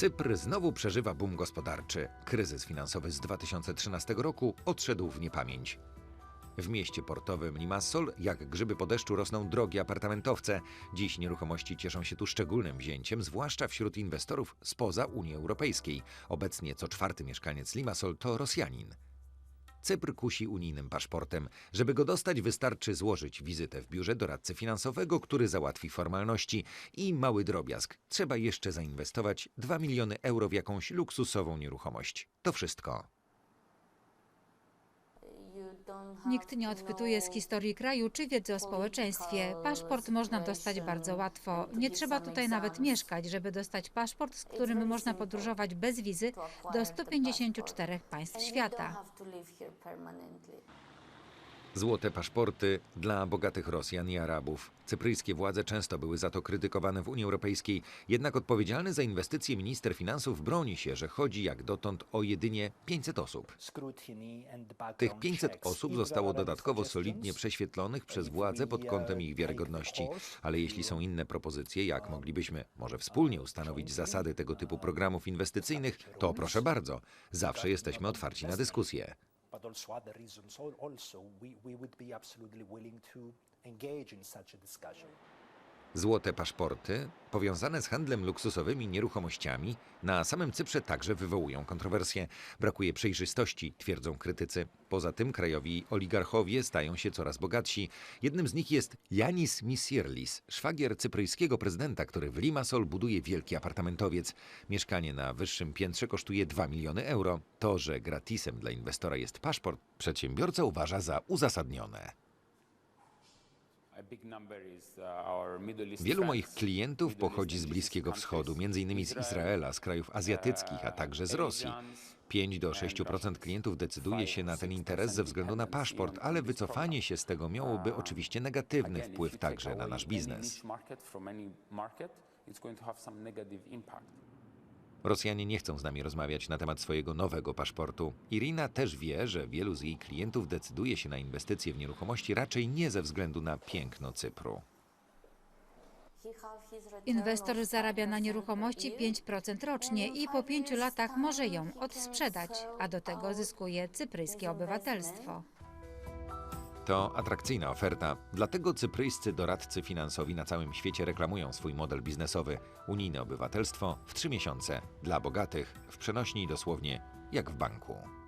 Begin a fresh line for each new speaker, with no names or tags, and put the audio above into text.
Cypr znowu przeżywa boom gospodarczy. Kryzys finansowy z 2013 roku odszedł w niepamięć. W mieście portowym Limassol, jak grzyby po deszczu, rosną drogie apartamentowce. Dziś nieruchomości cieszą się tu szczególnym wzięciem, zwłaszcza wśród inwestorów spoza Unii Europejskiej. Obecnie co czwarty mieszkaniec Limassol to Rosjanin. Cypr kusi unijnym paszportem. Żeby go dostać, wystarczy złożyć wizytę w biurze doradcy finansowego, który załatwi formalności. I mały drobiazg. Trzeba jeszcze zainwestować 2 miliony euro w jakąś luksusową nieruchomość. To wszystko.
Nikt nie odpytuje z historii kraju czy wiedzy o społeczeństwie. Paszport można dostać bardzo łatwo. Nie trzeba tutaj nawet mieszkać, żeby dostać paszport, z którym można podróżować bez wizy do 154 państw świata.
Złote paszporty dla bogatych Rosjan i Arabów. Cypryjskie władze często były za to krytykowane w Unii Europejskiej, jednak odpowiedzialny za inwestycje minister finansów broni się, że chodzi jak dotąd o jedynie 500 osób. Tych 500 osób zostało dodatkowo solidnie prześwietlonych przez władze pod kątem ich wiarygodności. Ale jeśli są inne propozycje, jak moglibyśmy może wspólnie ustanowić zasady tego typu programów inwestycyjnych, to proszę bardzo, zawsze jesteśmy otwarci na dyskusję.
But also other reasons also, we, we would be absolutely willing to engage in such a discussion.
Złote paszporty, powiązane z handlem luksusowymi nieruchomościami, na samym Cyprze także wywołują kontrowersje. Brakuje przejrzystości, twierdzą krytycy. Poza tym krajowi oligarchowie stają się coraz bogatsi. Jednym z nich jest Yanis Misirlis, szwagier cypryjskiego prezydenta, który w Limassol buduje wielki apartamentowiec. Mieszkanie na wyższym piętrze kosztuje 2 miliony euro. To, że gratisem dla inwestora jest paszport, przedsiębiorca uważa za uzasadnione. Wielu moich klientów pochodzi z Bliskiego Wschodu, m.in. z Izraela, z krajów azjatyckich, a także z Rosji. 5 do 6% klientów decyduje się na ten interes ze względu na paszport, ale wycofanie się z tego miałoby oczywiście negatywny wpływ także na nasz biznes. Rosjanie nie chcą z nami rozmawiać na temat swojego nowego paszportu. Irina też wie, że wielu z jej klientów decyduje się na inwestycje w nieruchomości raczej nie ze względu na piękno Cypru.
Inwestor zarabia na nieruchomości 5% rocznie i po pięciu latach może ją odsprzedać, a do tego zyskuje cypryjskie obywatelstwo.
To atrakcyjna oferta, dlatego cypryjscy doradcy finansowi na całym świecie reklamują swój model biznesowy. Unijne obywatelstwo w trzy miesiące. Dla bogatych, w przenośni dosłownie jak w banku.